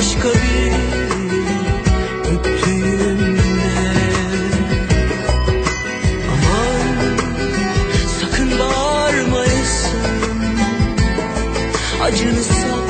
başka bir öptüğümde Aman sakın bağırmayasın. Acını sak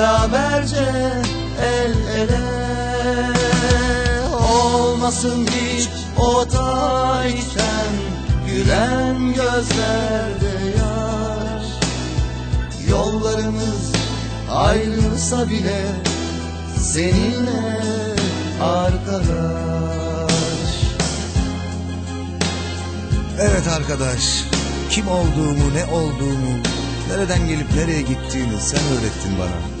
beraberce el ele. Olmasın hiç o tarihten gülen gözlerde yaş. Yollarımız ayrılsa bile seninle arkadaş. Evet arkadaş, kim olduğumu, ne olduğumu, nereden gelip nereye gittiğini sen öğrettin bana.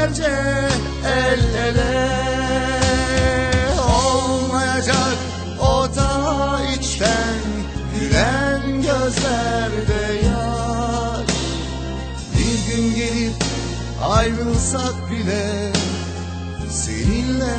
beraberce el ele Olmayacak o da içten gülen gözlerde yaş. Bir gün gelip ayrılsak bile seninle